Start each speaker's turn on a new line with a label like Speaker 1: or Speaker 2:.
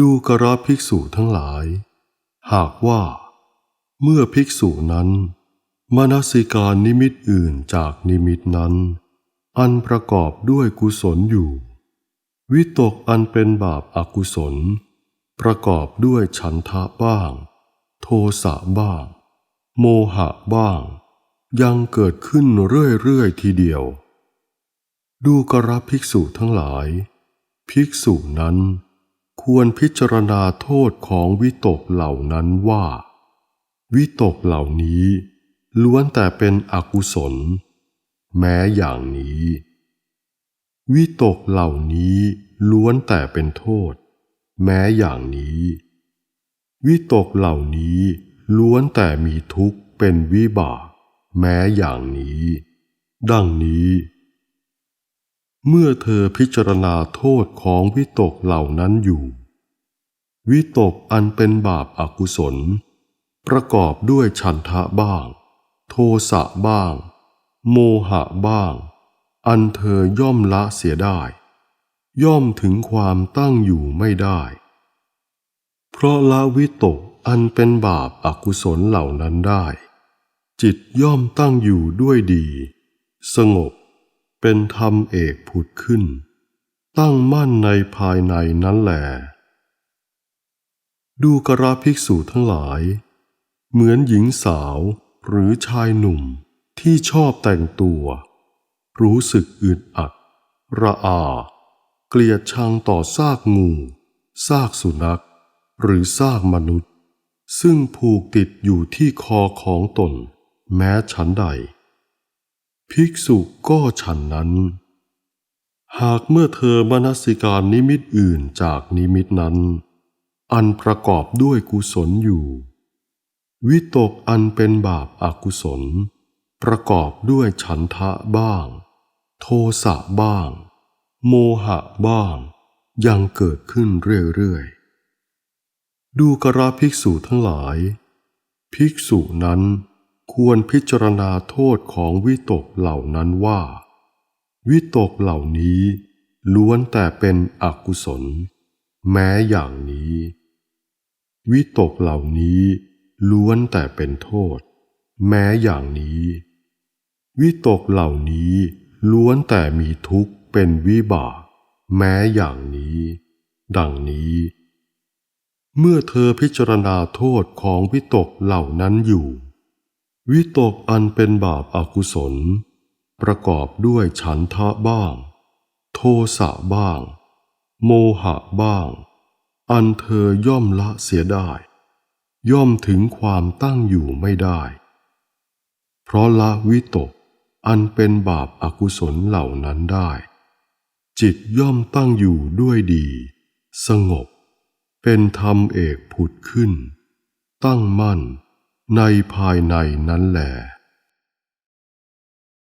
Speaker 1: ดูกระภิกษุทั้งหลาย หากว่า เมื่อภิกษุนั้นมนสิการนิมิตอื่นจากนิมิตนั้น อันประกอบด้วยกุศลอยู่ วิตกอันเป็นบาปอากุศล ประกอบด้วยฉันทะบ้าง โทสะบ้าง โมหะบ้าง ยังเกิดขึ้นเรื่อยๆทีเดียว ดูกระภิกษุทั้งหลาย ภิกษุนั้น ควรพิจารณาโทษของวิตกเหล่านั้นว่า วิตกเหล่านี้ล้วนแต่เป็นอกุศล แม้อย่างนี้ วิตกเหล่านี้ล้วนแต่เป็นโทษ แม้อย่างนี้ วิตกเหล่านี้ล้วนแต่มีทุกข์เป็นวิบาก แม้อย่างนี้ ดังนี้ เมื่อเธอพิจารณาโทษของวิตกเหล่านั้นอยู่ วิตกอันเป็นบาปอากุศล ประกอบด้วยฉันทะบ้าง โทสะบ้าง โมหะบ้าง อันเธอย่อมละเสียได้ ย่อมถึงความตั้งอยู่ไม่ได้ เพราะละวิตกอันเป็นบาปอากุศลเหล่านั้นได้ จิตย่อมตั้งอยู่ด้วยดี สงบ เป็นธรรมเอกผุดขึ้น ตั้งมั่นในภายในนั้นแหลดูกระภิกษุทั้งหลาย เหมือนหญิงสาวหรือชายหนุ่มที่ชอบแต่งตัว รู้สึกอึดอัด ระอา เกลียดชังต่อซากงู ซากสุนัข หรือซากมนุษย์ ซึ่งผูกติดอยู่ที่คอของตน แม้ฉันใด ภิกษุก็ฉันนั้น หากเมื่อเธอมนสิการนิมิตอื่นจากนิมิตนั้น อันประกอบด้วยกุศลอยู่ วิตกอันเป็นบาปอากุศล ประกอบด้วยฉันทะบ้าง โทสะบ้าง โมหะบ้าง ยังเกิดขึ้นเรื่อยๆ ดูกระภิกษุทั้งหลาย ภิกษุนั้น ควรพิจารณาโทษของวิตกเหล่านั้นว่า วิตกเหล่านี้ล้วนแต่เป็นอกุศล แม้อย่างนี้ วิตกเหล่านี้ล้วนแต่เป็นโทษ แม้อย่างนี้ วิตกเหล่านี้ล้วนแต่มีทุกข์เป็นวิบาก แม้อย่างนี้ ดังนี้ เมื่อเธอพิจารณาโทษของวิตกเหล่านั้นอยู่ วิตกอันเป็นบาปอากุศล ประกอบด้วยฉันทะบ้าง โทสะบ้าง โมหะบ้าง อันเธอย่อมละเสียได้ ย่อมถึงความตั้งอยู่ไม่ได้ เพราะละวิตกอันเป็นบาปอากุศลเหล่านั้นได้ จิตย่อมตั้งอยู่ด้วยดี สงบ เป็นธรรมเอกผุดขึ้น ตั้งมั่น ในภายในนั้นแหละ